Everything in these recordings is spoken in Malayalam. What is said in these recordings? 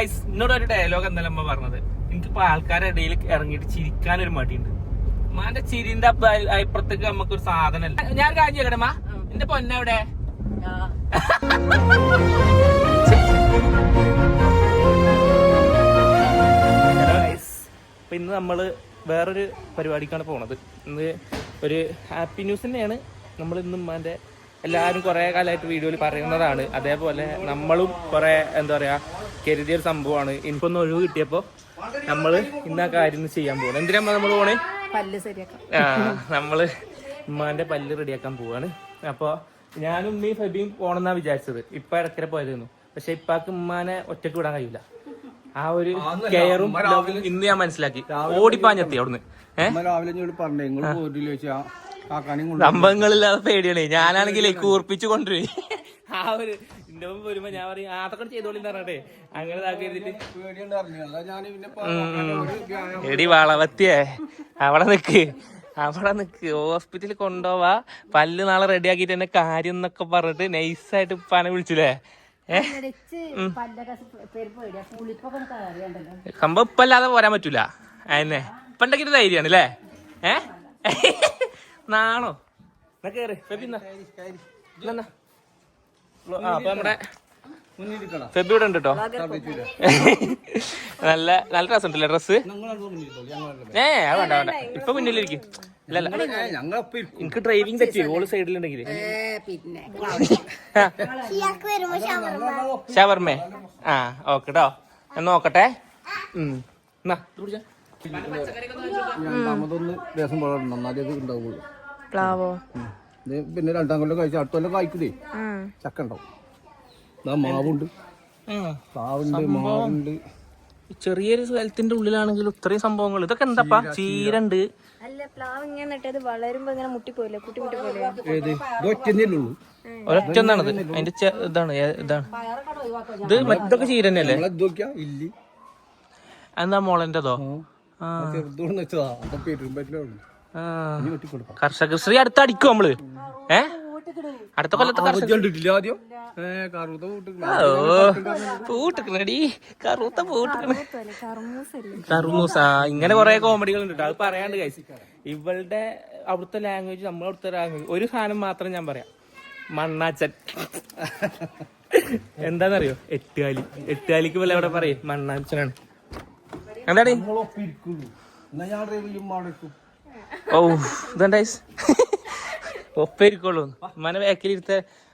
എന്നോട് ഒരു ഡയലോഗ് എന്നല്ല അമ്മ പറഞ്ഞത്. എനിക്കിപ്പോ ആൾക്കാരുടെ ഇടയിൽ ഇറങ്ങിയിട്ട് ചിരിക്കാൻ ഒരു മടിയുണ്ട്. മാന്റെ ചിരിന്റെ അപ്പ- അപ്പുറത്തേക്ക് നമുക്ക് ഒരു സാധനമല്ല ഞാൻ ചെയ്യട്ടെ അമ്മ എന്റെ പൊന്നെവിടെ അപ്പൊ ഇന്ന് നമ്മൾ വേറൊരു പരിപാടിക്കാണ് പോണത്. ഇന്ന് ഒരു ഹാപ്പി ന്യൂസ് തന്നെയാണ്. നമ്മൾ ഇന്ന് ഉമ്മാന്റെ എല്ലാവരും കുറെ കാലമായിട്ട് വീഡിയോയിൽ പറയുന്നതാണ്. അതേപോലെ നമ്മളും കുറെ എന്താ പറയാ കരുതിയ ഒരു സംഭവമാണ്. എനിക്കൊന്ന് ഒഴിവ് കിട്ടിയപ്പോ നമ്മൾ ഇന്ന് ആ കാര്യം ചെയ്യാൻ പോകണം എന്തിനാ നമ്മൾ പോണേ? പല്ല് ശരിയാക്കാം. ആ നമ്മൾ ഉമ്മാന്റെ പല്ല് റെഡിയാക്കാൻ പോവാണ്. അപ്പൊ ഞാനും ഉമ്മയും ഫെബിയും പോണെന്നാ വിചാരിച്ചത്. ഇപ്പൊ ഇടക്കര പോയതായിരുന്നു പക്ഷെ ഇപ്പാക്ക് ഉമ്മാനെ ഒറ്റയ്ക്ക് വിടാൻ കഴിയില്ല ആ ഒരു കെയറും ലവും ഇന്ന് ഞാൻ മനസ്സിലാക്കി. ഓടിപ്പാഞ്ഞെത്തി അവിടുന്ന്. രാവിലെ ഇങ്ങോട്ട് പറഞ്ഞേ സംഭവങ്ങളില്ലാതെ പേടിയാണ്. ഞാനാണെങ്കിലേ കൂർപ്പിച്ചു കൊണ്ടുപോയി ആ ഒരു എന്റെ മുമ്പ് വരുമ്പോ ഞാൻ പറയും "ആ, അതൊക്കെ ചെയ്തോളി പറഞ്ഞേ അങ്ങനെ എടി വളവത്തിയേ അവിടെ നിക്ക് അവിടെ നിക്ക്. ഹോസ്പിറ്റലിൽ കൊണ്ടുപോവാ പല്ല് നാളെ റെഡി ആക്കിട്ട് എന്നെ കാര്യം എന്നൊക്കെ പറഞ്ഞിട്ട് നൈസായിട്ട് ഉപ്പാനെ വിളിച്ചില്ലേ സംഭവം ഇപ്പല്ലാതെ പോരാൻ പറ്റൂല. അതന്നെ. ഇപ്പണ്ടെങ്കിൽ ധൈര്യമാണ് അല്ലേ ഏ? നാണോ എന്നാ കേറി ഫെബി എന്നാ. ആ അപ്പൊ നമ്മുടെ ഫെബി ഇവിടെ ഉണ്ട്? കേട്ടോ നല്ല നല്ല ഡ്രസ് ഉണ്ടല്ലേ ഡ്രസ് ഏ വേണ്ട വേണ്ട. ഇപ്പൊ മുന്നിലിരിക്കും. ഇല്ലല്ല എനിക്ക് ഡ്രൈവിംഗ് തെറ്റി ഓൾ സൈഡിലുണ്ടെങ്കിൽ പിന്നെ. ഷവർമേ ആ ഓക്കെ കേട്ടോ ഞാൻ നോക്കട്ടെ. ഉം. എന്നാ. രണ്ടാമതൊന്ന് രസം പോലെ നന്നായിട്ട് ഉണ്ടാവുള്ളൂ. പ്ലാവോ. ഇത് പിന്നെ രണ്ടാം കൊല്ലം കഴിച്ച അടുത്ത കൊല്ലം കായ്ക്കൂലേ ചക്ക ഉണ്ടാവും. ഇതാ മാവുണ്ട്. പ്ലാവുണ്ട് മാവുണ്ട്. ചെറിയൊരു സ്ഥലത്തിന്റെ ഉള്ളിലാണെങ്കിലും ഇത്രയും സംഭവങ്ങൾ. ഇതൊക്കെ എന്താപ്പാ? ചീരണ്ട്. അല്ല പ്ലാവ് ഇങ്ങനെ നട്ടത് വളരുമ്പോ ഇങ്ങനെ മുട്ടിപ്പോയില്ലേ? കുട്ടി പോലെ ഒരൊറ്റ ഒന്നാണത് അതിന്റെ ഇതാണ് ഇതാണ്. ഇത് മറ്റൊക്കെ ഇതൊക്കെ ചീര തന്നെയല്ലേ എന്താ മോളന്റെതോ ആ. ചെറുതോന്ന് വെച്ചതാ. കർഷകശ്രീ അടുത്ത് അടിക്കും നമ്മൾ? ഏ? അടുത്ത കൊല്ലത്തെ കർഷക കണ്ടിട്ടില്ല ആദ്യം? ഏ കറുത്ത പൂട്ടിക്കണടി പൂട്ടിക്കണ കർമൂസ ഇങ്ങനെ കൊറേ കോമഡികൾ ഉണ്ട് അത് പറയാണ്ട് കഴിച്ചു ഇവളുടെ അവിടുത്തെ ലാംഗ്വേജ് നമ്മളെ അവിടുത്തെ ലാംഗ്വേജ് ഒരു സാധനം മാത്രം ഞാൻ പറയാം. മണ്ണാച്ചൻ. എന്താന്നറിയോ? എട്ടുകാലി. എട്ടുകാലിക്ക് പോലെ അവിടെ പറയും? മണ്ണാച്ചനാണ്. എന്താണ് ഓ ഇതെന്താ ഒപ്പരിക്കുള്ളൂ ഉമ്മനെ ബാക്കിലിരുത്ത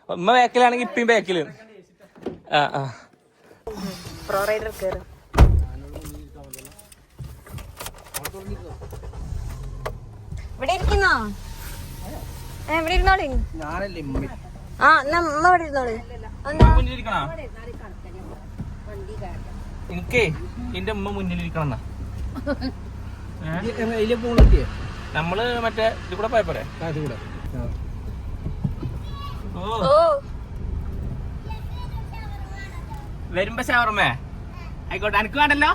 ഉമ്മ ബാക്കിലാണെങ്കിൽ ഇപ്പം ബാക്കിൽ ആ ആ. പ്രോ റൈഡർ കയറി ഇവിടെ ഇരിക്കുന്നോ? ഇരുന്നോളി. ഇമ്മ. ആ ഇവിടെ ഇരുന്നോളി. എനിക്കേ എന്റെ ഉമ്മ മുന്നിലിരിക്കണം എന്നാ നമ്മൾ മറ്റേ ഇത് കൂടെ പോയ പോരെ? അത് കൂടെ. ഓ. ഓ. വരുമ്പോ ഷവർമേ ആയിക്കോട്ടെ എനിക്ക് വേണ്ടല്ലോ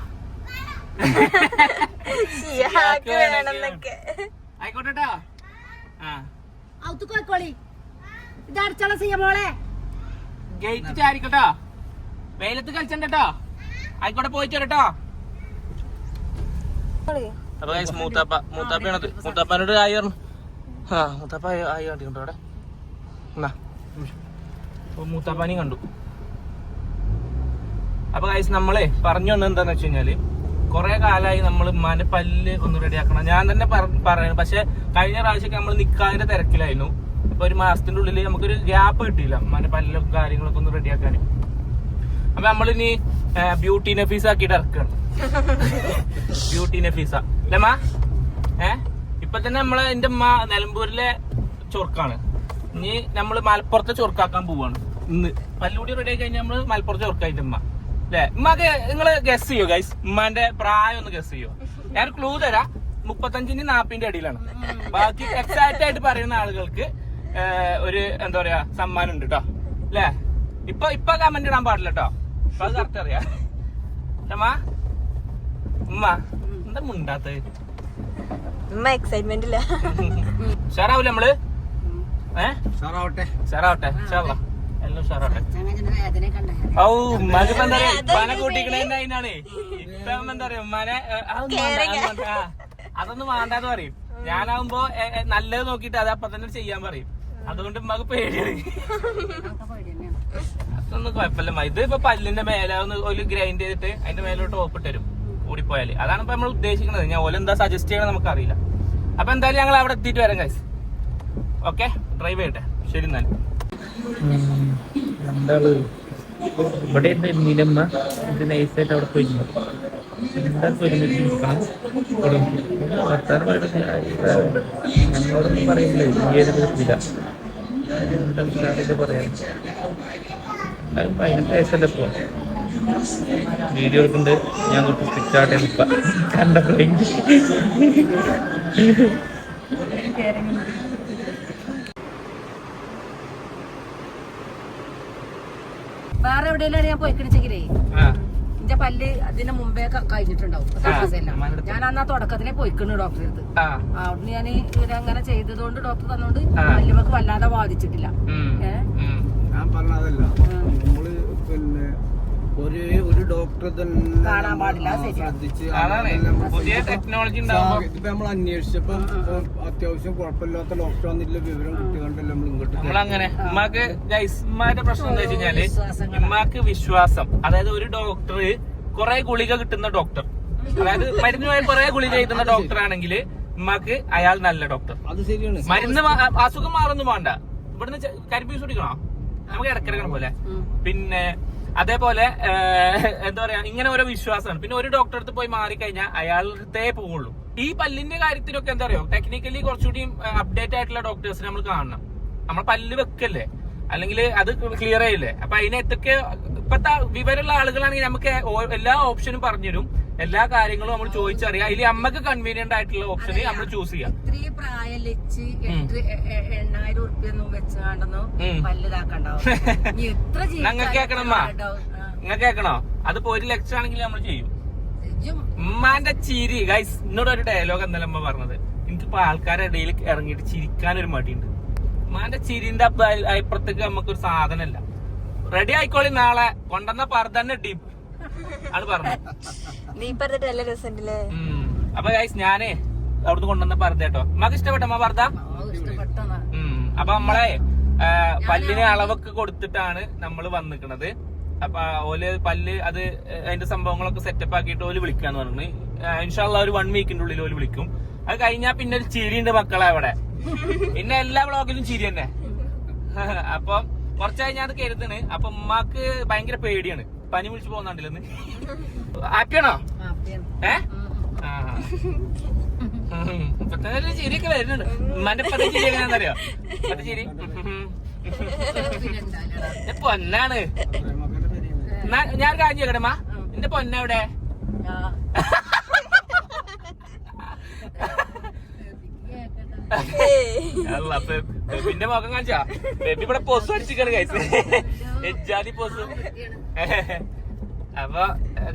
ആയിക്കോട്ടെ ട്ടോ. ആ. കോഴിക്കോളി ഇത് അടിച്ചാളെ ചെയ്യാ മോളെ. ഗേറ്റ് ചാരിക്കട്ടോ. വെയിലത്ത് കളിച്ചോ ആയിക്കോട്ടെ പോയിട്ട് വരട്ടോ. അപ്പൊ ഗൈസ് മൂത്താപ്പ മൂത്താപ്പയാണത് മൂത്താപ്പാനോട് ആയി പറഞ്ഞു ആ. മൂത്താപ്പ ആയി കണ്ടിട്ടുണ്ടോ അവിടെ എന്നാ മൂത്താപ്പാനെയും കണ്ടു. അപ്പൊ ഗൈസ് നമ്മളെ പറഞ്ഞു വന്നത് എന്താന്ന് വെച്ച് കഴിഞ്ഞാൽ കൊറേ കാലമായി നമ്മൾ ഉമ്മാന്റെ പല്ല് ഒന്ന് റെഡിയാക്കണം ഞാൻ തന്നെ പറയുന്നു പക്ഷെ കഴിഞ്ഞ പ്രാവശ്യമൊക്കെ നമ്മൾ നിക്കാതിന്റെ തിരക്കിലായിരുന്നു. അപ്പൊ ഒരു മാസത്തിന്റെ ഉള്ളിൽ നമുക്കൊരു ഗ്യാപ്പ് കിട്ടിയില്ല ഉമ്മാന്റെ പല്ലും കാര്യങ്ങളൊക്കെ ഒന്ന് റെഡിയാക്കാൻ അപ്പൊ നമ്മളിനി ബ്യൂട്ടി നഫീസ് ആക്കിയിട്ട് ഇറക്കുകയാണ് ബ്യൂട്ടി നഫീസ അല്ലേ ഏ? ഇപ്പൊ തന്നെ നമ്മളെ എന്റെ ഉമ്മ നിലമ്പൂരിലെ ചൊർക്കാണ്. ഇനി നമ്മൾ മലപ്പുറത്തെ ചൊർക്കാക്കാൻ പോവാണ്. ഇന്ന് പല്ലൂടി റെഡി ആയി കഴിഞ്ഞാൽ നമ്മൾ മലപ്പുറത്തെ ചൊർക്കായിട്ട് ഉമ്മ. അല്ലേ? ഉമ്മക്ക് നിങ്ങൾ ഗസ് ചെയ്യോ ഗൈസ് ഉമ്മാന്റെ പ്രായം ഒന്ന് ഗസ് ചെയ്യോ? ഞാൻ ക്ലൂ തരാം. മുപ്പത്തഞ്ചിന്റെ നാപ്പിന്റെ അടിയിലാണ്. ബാക്കി എക്സാക്ട് ആയിട്ട് പറയുന്ന ആളുകൾക്ക് ഒരു എന്താ പറയാ സമ്മാനം ഉണ്ട് കേട്ടോ അല്ലേ? ഇപ്പൊ ഇപ്പൊ കമന്റ് ഇടാൻ പാടില്ല കേട്ടോ അത് കറക്റ്റ് അറിയാം. ഉമ്മ എന്താ മുണ്ടാത്തത് ഉമ്മ എക്സൈറ്റ്മെന്റ് ഇല്ല. ഉഷാറാവൂല നമ്മൾ? ഉഷാറാവട്ടെ. ഉഷാറാ എല്ലാം ഉഷാറാട്ടെ ചങ്ങനെ വേദന കണ്ടാ ഔ ഉമ്മാക്ക് ഇപ്പൊ എന്താ പറയാ ഉപ്പാനെ കൂട്ടിക്കണേന്റെ അതിനാണ് ഇപ്പൊ എന്താ പറയാ ഉമ്മാനെ ഏ, അതൊന്നും വേണ്ടാന്ന് പറയും. ഞാനാവുമ്പോ നല്ലത് നോക്കിട്ട് അത് അപ്പൊ തന്നെ ചെയ്യാൻ പറയും. അതുകൊണ്ട് ഉമ്മാക്ക് പേടിയാണ്. പേടി അതൊന്നും കുഴപ്പമില്ല. ഇത് ഇപ്പൊ പല്ലിന്റെ മേലെ ഒന്ന് ഒരു ഗ്രൈൻഡ് ചെയ്തിട്ട് അതിന്റെ മേലോട്ട് ഓപ്പിട്ട് തരും കൂടിപ്പോയാൽ. അതാണ് ഇപ്പൊ നമ്മൾ ഉദ്ദേശിക്കുന്നത്. ഞാൻ ഓല എന്താ സജസ്റ്റ് ചെയ്യണം നമുക്ക് അറിയില്ല അപ്പൊ എന്തായാലും ഞങ്ങൾ അവിടെ എത്തിയിട്ട് വരാം ഗൈസ് ഓക്കെ ഡ്രൈവ് ചെയ്യട്ടെ. ശരി എന്നാൽ ഇവിടെ അവിടെ വീഡിയോ എടുക്കുന്നുണ്ട് ഞാൻ കുറച്ച് സ്ട്രിക്റ്റ് ആട്ടെ നിൽക്കാം കണ്ടപ്പോ വേറെ എവിടെയെങ്കിലും ഞാൻ പോയിക്കണിച്ചെങ്കിലേ ആ. എന്റെ പല്ല് അതിന് മുമ്പേ കഴിഞ്ഞിട്ടുണ്ടാവും. ഞാൻ അന്ന് ആ തുടക്കത്തിലേ പോയിക്കണ് ഡോക്ടറെ അടുത്ത്. ആ. അവിടുന്ന് ഞാൻ അങ്ങനെ ചെയ്തതുകൊണ്ട് ഡോക്ടർ തന്നോണ്ട്. പല്ലുമക്ക് വല്ലാതെ ബാധിച്ചിട്ടില്ല. ഉം, ഏ? ഉം. ഞാൻ പറഞ്ഞതല്ല നമ്മൾ പിന്നെ ഒരേ ഒരു ഡോക്ടറെ തന്നെ കാണാൻ പാടില്ല, ആ, ശ്രദ്ധിച്ച് പുതിയ ടെക്നോളജി ഉണ്ടാവുമ്പോ ഇപ്പൊ നമ്മൾ അന്വേഷിച്ചപ്പോ അത്യാവശ്യം കുഴപ്പമില്ലാത്ത ഡോക്ടർ വന്നിട്ടുള്ള വിവരം കുട്ടികളുടെ നമ്മൾ ഇങ്ങോട്ട് നമ്മളങ്ങനെ ഉമ്മാക്ക് ഗൈസ് ഉമ്മാന്റെ പ്രശ്നം എന്താ വെച്ച് കഴിഞ്ഞാൽ വിശ്വാസങ്ങളാ. ഉമ്മാക്ക് വിശ്വാസം. അതായത് ഒരു ഡോക്ടർ കുറെ ഗുളിക കിട്ടുന്ന ഡോക്ടർ അതായത് മരുന്നുമായി കുറെ ഗുളിക കിട്ടുന്ന ഡോക്ടർ ആണെങ്കിൽ ഉമ്മാക്ക് അയാൾ നല്ല ഡോക്ടർ അത് ശരിയാണ്. മരുന്ന് അസുഖം മാറൊന്നും വേണ്ട. ഇവിടുന്ന് ചെ- കുടിക്കണോ? നമുക്ക് ഇടക്കിടക്കണം പോലെ. പിന്നെ അതേപോലെ എന്താ പറയാ ഇങ്ങനെ ഓരോ വിശ്വാസമാണ്. പിന്നെ ഒരു ഡോക്ടറെ അടുത്ത് പോയി മാറിക്കഴിഞ്ഞാൽ അയാളുടെ പോവുള്ളൂ. ഈ പല്ലിന്റെ കാര്യത്തിലൊക്കെ എന്താ പറയുക ടെക്നിക്കലി കുറച്ചുകൂടി അപ്ഡേറ്റ് ആയിട്ടുള്ള ഡോക്ടേഴ്സിനെ നമ്മൾ കാണണം. നമ്മൾ പല്ല് വെക്കല്ലേ? അല്ലെങ്കിൽ അത് ക്ലിയർ ആയില്ലേ? അപ്പൊ അതിനെത്തൊക്കെ ഇപ്പത്തെ വിവരമുള്ള ആളുകളാണെങ്കിൽ നമുക്ക് എല്ലാ ഓപ്ഷനും പറഞ്ഞുതരും. എല്ലാ കാര്യങ്ങളും നമ്മൾ ചോദിച്ചറിയാം. ഇനി അമ്മയ്ക്ക് കൺവീനിയന്റ് ആയിട്ടുള്ള ഓപ്ഷൻ നമ്മൾ ചൂസ് ചെയ്യാം. ഇത്രയും പ്രായം ലച്ച് എണ്ണായിരം ഉറുപ്പ്യൊന്നും ഞങ്ങൾക്ക് കേൾക്കണമ്മ നിങ്ങൾക്ക് കേക്കണോ അതിപ്പോ ഒരു ലക്ഷം ആണെങ്കിൽ നമ്മൾ ചെയ്യും. ഉമ്മാന്റെ ചിരി. ഗൈസ് എന്നോട് ഒരു ഡയലോഗ് എന്നല്ല അമ്മ പറഞ്ഞത്. എനിക്കിപ്പോ ആൾക്കാരുടെ ഇടയിൽ ഇറങ്ങിയിട്ട് ചിരിക്കാൻ ഒരു മടിയുണ്ട്. ഉമ്മാന്റെ ചിരിന്റെ അപ്പ- അപ്പുറത്തേക്ക് നമുക്കൊരു സാധനമല്ല. റെഡി ആയിക്കോളി നാളെ. കൊണ്ടുവന്ന പറതന്നെ ഡിപ്പ് ആണ് നീ പറഞ്ഞിട്ട് നല്ല രസമുണ്ടല്ലേ. അപ്പൊ ഗൈസ് ഞാനേ അവിടുന്ന് കൊണ്ടുവന്ന പർദ്ദ കേട്ടോ. നമുക്ക് ഇഷ്ടപ്പെട്ട അമ്മ പർദ്ദ. അപ്പൊ നമ്മളെ പല്ലിന് അളവൊക്കെ കൊടുത്തിട്ടാണ് നമ്മൾ വന്നിക്കണത്. അപ്പൊ ഓൽ പല്ല് അത് അതിന്റെ സംഭവങ്ങളൊക്കെ സെറ്റപ്പ് ആക്കിയിട്ട് ഓൽ വിളിക്കാന്ന് പറഞ്ഞു ഇൻഷാല്ല ഒരു വൺ വീക്കിന്റെ ഉള്ളിൽ ഓൽ വിളിക്കും. അത് കഴിഞ്ഞാ പിന്നെ ഒരു ചിരിയുണ്ട് മക്കളെ അവിടെ. പിന്നെ എല്ലാ ബ്ലോഗിലും ചിരി തന്നെ. അപ്പൊ കുറച്ചായി ഞാൻ അത് കരുതണ്. അപ്പൊ ഉമ്മാക്ക് ഭയങ്കര പേടിയാണ്. പനി വിളിച്ചു പോകുന്നുണ്ടല്ലോ ഹാപ്പിയാണോ? ഏ? തന്നെ ചിരിയൊക്കെ വരുന്നുണ്ട്. ഉമ്മാന്റെ പത്ത് ചിരി എങ്ങനെയാണെന്നറിയോ? പത്ത് ചിരി. പൊന്നാണ്. ഞാൻ കാഞ്ഞു മാ എന്റെ പൊന്നെവിടെ അല്ല, ബെബിന്റെ മുഖം കാണിച്ചാ? ബേബി ഇവിടെ പൊസ് അടിച്ചിക്കാണ് കഴിച്ചത് അപ്പൊ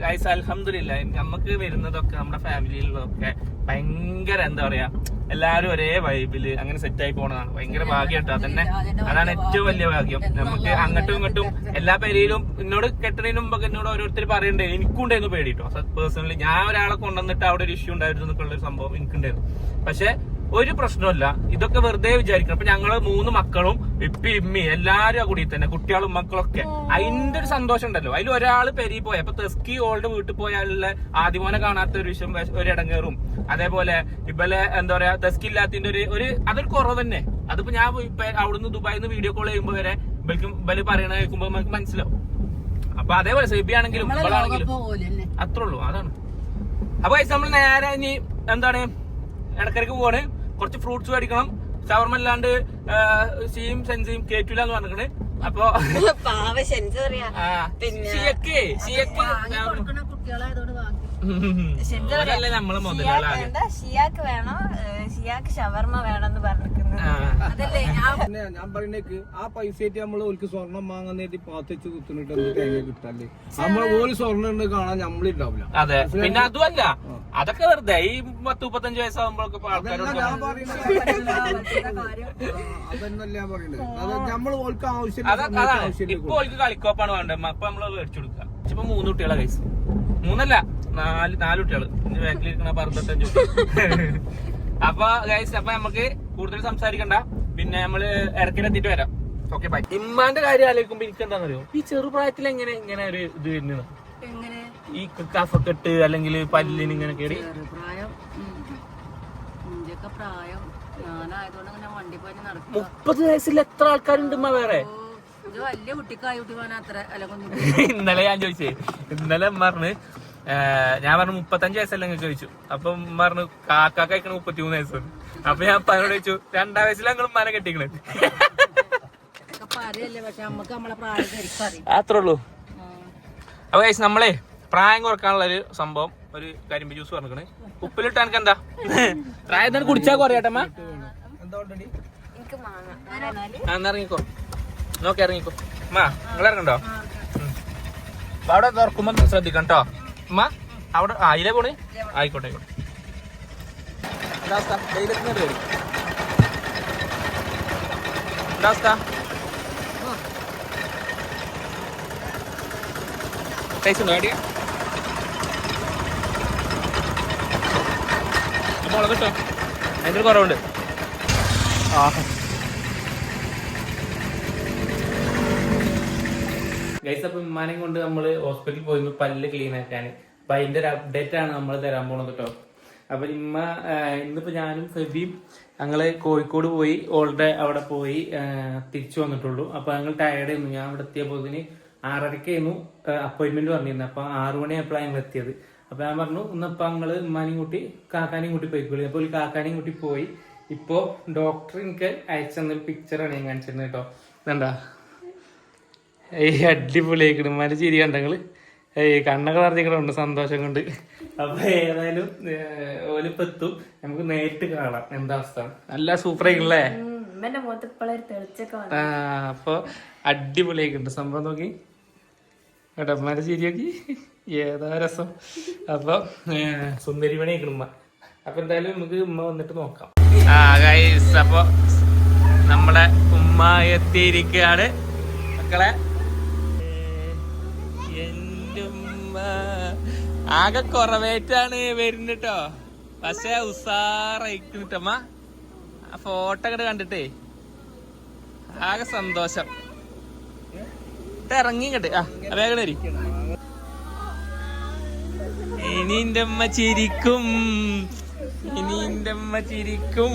ഗൈസ് അലഹമില്ല നമുക്ക് വരുന്നതൊക്കെ നമ്മുടെ ഫാമിലിയിലുള്ളതൊക്കെ ഭയങ്കര എന്താ പറയാ എല്ലാരും ഒരേ വൈബിൽ അങ്ങനെ സെറ്റ് ആയി പോണതാണ്. ഭയങ്കര ഭാഗ്യം കേട്ടോ അതന്നെ. അതാണ് ഏറ്റവും വലിയ ഭാഗ്യം. നമുക്ക് അങ്ങോട്ടും ഇങ്ങോട്ടും എല്ലാ പേരിലും എന്നോട് കെട്ടണതിന് മുമ്പൊക്കെ എന്നോട് ഓരോരുത്തർ പറയണ്ടേ എനിക്കുണ്ടായിരുന്നു പേടി കേട്ടോ പേഴ്സണലി ഞാൻ ഒരാളെ കൊണ്ടുവന്നിട്ട് അവിടെ ഒരു ഇഷ്യൂ ഉണ്ടായിരുന്നു എന്നൊക്കെ ഒരു സംഭവം എനിക്കുണ്ടായിരുന്നു. പക്ഷെ ഒരു പ്രശ്നമില്ല ഇതൊക്കെ വെറുതെ വിചാരിക്കണം. അപ്പൊ ഞങ്ങൾ മൂന്ന് മക്കളും ഇപ്പി ഇമ്മി എല്ലാരും കൂടി തന്നെ കുട്ടികളും മക്കളൊക്കെ. അതിന്റെ ഒരു സന്തോഷം ഉണ്ടല്ലോ. അതിൽ ഒരാൾ പെരി പോയ. അപ്പൊ തെസ്കി ഓൾഡ് വീട്ടിൽ പോയാലുള്ള ആദ്യമോനെ കാണാത്ത ഒരു വിഷയം ഒരു ഇടങ്ങേറും. അതേപോലെ ഇബലെ എന്താ പറയാ തെസ്കി ഇല്ലാത്തിന്റെ ഒരു ഒരു അതൊരു കുറവ് തന്നെ. അതിപ്പോ ഞാൻ ഇപ്പൊ അവിടുന്ന് ദുബായിൽ നിന്ന് വീഡിയോ കോൾ ചെയ്യുമ്പോ വരെ ഇവൽക്കും ഇവൽ പറയണ കേൾക്കുമ്പോ നമുക്ക് മനസ്സിലാവും. അപ്പൊ അതേപോലെ സെബി ആണെങ്കിലും അത്രേ ഉള്ളൂ. അതാണ്. അപ്പൊ നമ്മൾ നേരെ ഇനി എന്താണ് ഇടക്കിടക്ക് പോവാണ്. കുറച്ച് ഫ്രൂട്ട്സ് മേടിക്കണം. ഷവർമ അല്ലാണ്ട് സീയും സെൻസിയും കേറ്റില്ല എന്ന് പറഞ്ഞിരിക്കണ് അപ്പൊ നമ്മളെ ഷിയാക്ക് വേണം ഷിയാക്ക് ഷവർമ വേണം പറഞ്ഞിരിക്കുന്നത് ആ. അതല്ലേ ഞാൻ പിന്നെ ഞാൻ പറയുന്നേക്ക് ആ പൈസ ആയിട്ട് നമ്മൾ ഓർക്ക് സ്വർണം വാങ്ങാൻ നേരത്തെ പാത്തിച്ച് കുത്തുന്നിട്ട് തേങ്ങ കിട്ടാല്ലേ? നമ്മൾ ഓൽ സ്വർണം ഉണ്ട് കാണാൻ നമ്മളിണ്ടാവില്ല അതെ. പിന്നെ അതുമല്ല അതൊക്കെ വെറുതെ ഈ പത്ത് മുപ്പത്തഞ്ച് വയസ്സാകുമ്പോഴൊക്കെ ആൾക്കാരോട് ഞാൻ കാര്യം അതന്നല്ല ഞാൻ പറയുന്നത്? അത് നമ്മൾ ഓൾക്ക് ആവശ്യം ഇപ്പൊ ഓൾക്ക് കളിക്കോപ്പാണ് വേണ്ടത്. അപ്പൊ നമ്മൾ മേടിച്ചു കൊടുക്കുക. ഇപ്പൊ മൂന്ന് കുട്ടികളെ കൈസ് മൂന്നല്ല നാല് നാല് കുട്ടികൾ. ബാക്കിലിരിക്കണ പറഞ്ഞു അപ്പൊ ഗൈസ് അപ്പൊ നമുക്ക് കൂടുതൽ സംസാരിക്കണ്ട. പിന്നെ നമ്മൾ ഇറക്കിലെത്തിയിട്ട് വരാം. ഓക്കെ ബൈ ഇമ്മാന്റെ കാര്യം ആലോചിക്കുമ്പോ എനിക്ക് എന്താണെന്നറിയോ ഈ ചെറുപ്രായത്തിൽ എങ്ങനെ ഇങ്ങനെ ഒരു ഇത് വരുന്നത്? എങ്ങനെ? ഈ കഫക്കെട്ട് അല്ലെങ്കിൽ പല്ലിന് ഇങ്ങനെ കേടി മുപ്പത് വയസ്സിൽ എത്ര ആൾക്കാരുണ്ട് വേറെ? ഇന്നലെ ഞാൻ ചോദിച്ചേ ഇന്നലെ പറഞ്ഞ് ഞാൻ പറഞ്ഞു മുപ്പത്തഞ്ച് വയസ്സല്ലേ നിങ്ങൾക്ക് ചോദിച്ചു. അപ്പൊ പറഞ്ഞു കാക്ക കഴിക്കണ മുപ്പത്തിമൂന്ന് വയസ്സ് അപ്പൊ ഞാൻ പറഞ്ഞു ചോദിച്ചു രണ്ടാം വയസ്സിൽ ഞങ്ങൾ മന കെട്ടിക്കണേ? അത്രേ ഉള്ളൂ. അപ്പൊ കഴിച്ച് നമ്മളെ പ്രായം കുറക്കാനുള്ള ഒരു സംഭവം ഒരു കരിമ്പ് ജ്യൂസ് പറഞ്ഞേ ഉപ്പിലിട്ട് എനിക്ക് എന്താ? പ്രായം തന്നെ കുടിച്ചാ കുറയട്ടമ്മ എന്നാ ഇറങ്ങിക്കോ. നോക്കി ഇറങ്ങിക്കോ. അമ്മ നിങ്ങൾ ഇറങ്ങണ്ടോ? അവിടെ തുറക്കുമ്പോ ശ്രദ്ധിക്കണം അമ്മ അവിടെ ആ ഇതിലെ പോണ്. ആയിക്കോട്ടെ ആയിക്കോട്ടെ. എന്താ അവസ്ഥ അവസ്ഥ മുളക് കിട്ടോ അതിന്റെ ഒരു കുറവുണ്ട്. ആ. ഗൈസ് അപ്പൊ വിമാനം കൊണ്ട് നമ്മൾ ഹോസ്പിറ്റലിൽ പോയിരുന്നു പല്ല് ക്ലീൻ ആക്കാൻ അപ്പൊ അതിന്റെ ഒരു അപ്ഡേറ്റ് ആണ് നമ്മൾ തരാൻ പോണത് കേട്ടോ അപ്പൊ ഇമ്മ ഇന്നിപ്പോ ഞാനും ഫെബിയും ഞങ്ങൾ കോഴിക്കോട് പോയി ഓൾഡ് അവിടെ പോയി തിരിച്ചു വന്നിട്ടുള്ളൂ. അപ്പൊ ഞങ്ങൾ ടയർഡ് ആയിരുന്നു. ഞാൻ ഇവിടെ എത്തിയപ്പോതിന് ആറരക്കായിരുന്നു അപ്പോയിന്റ്മെന്റ് പറഞ്ഞിരുന്നത് അപ്പൊ ആറു മണിയായപ്പോഴാണ് ഞങ്ങൾ എത്തിയത്. അപ്പൊ ഞാൻ പറഞ്ഞു ഇന്നിപ്പോ ഞങ്ങൾ ഉമ്മാനെയും കൂട്ടി കാക്കാനെയും കൂട്ടി പോയിക്കോളി. അപ്പോൾ കാക്കാനെയും കൂട്ടി പോയി. ഇപ്പോ ഡോക്ടർ എനിക്ക് അയച്ചെന്ന പിക്ചറാണ് ഞാൻ കാണിച്ചിരുന്നത് കേട്ടോ ഇതെന്താ? ഏയ് അടിപൊളിയായിക്കണ്. മന ചിരി കണ്ടങ്ങൾ ഏയ് കണ്ണൊക്കെ നിറഞ്ഞിക്കണുണ്ട് സന്തോഷം കൊണ്ട്. അപ്പൊ ഏതായാലും ഓലിപ്പോ എത്തും. നമുക്ക് നേരിട്ട് കാണാം. എന്താ അവസ്ഥ? നല്ല സൂപ്പർ ആയിക്കണല്ലേ ആ അപ്പൊ അടിപൊളിയായിക്കുണ്ട്. സംഭവം നോക്കി. കേട്ടോ മന ചിരി നോക്കി. ഏതാ രസം. അപ്പൊ സുന്ദരി പണി ഉമ്മ അപ്പൊ എന്തായാലും നമുക്ക് ഉമ്മ വന്നിട്ട് നോക്കാം. ആ ഗൈസ് അപ്പൊ നമ്മളെ ഉമ്മ എത്തിയിരിക്കുകയാണ്. മക്കളെ ആകെ കുറവേറ്റാണ് വരുന്നുട്ടോ പക്ഷെ ഉസാറയിക്കുന്നിട്ടമ്മ ആ ഫോട്ടോ ഒക്കെ കണ്ടിട്ടേ. ആകെ സന്തോഷം. ഇറങ്ങി ഇങ്ങട്ട്. ആ വേഗം വരി. ഇനി എന്റെ അമ്മ ചിരിക്കും. ഇനി എന്റെ അമ്മ ചിരിക്കും.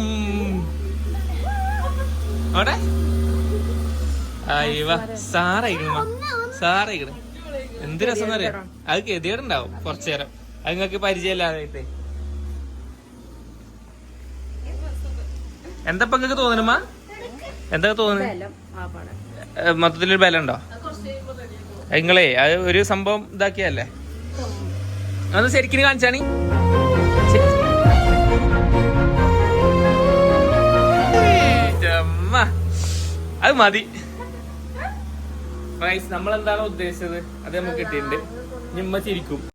അവിടെ? അയ്യവ സാറായിക്കണ സാറായിക്കണ എന്ത് രസം അത് ഗതികേടുണ്ടാവും കുറച്ചു നേരം അത് നിങ്ങക്ക് പരിചയമില്ലാതായിട്ട്. എന്താ ഇപ്പൊ നിങ്ങക്ക് തോന്നണമ്മ എന്താ തോന്നുന്നു ഏ, മൊത്തത്തിലൊരു ബലം ഉണ്ടോ നിങ്ങളേ അത് ഒരു സംഭവം ഇതാക്കിയല്ലേ അത് ശരിക്കും കാണിച്ചാണി. അത് മതി. നമ്മൾ എന്താണ് ഉദ്ദേശിച്ചത്? അത് നമുക്ക് കിട്ടിയിട്ടുണ്ട്. നിമ്മ ചിരിക്കും.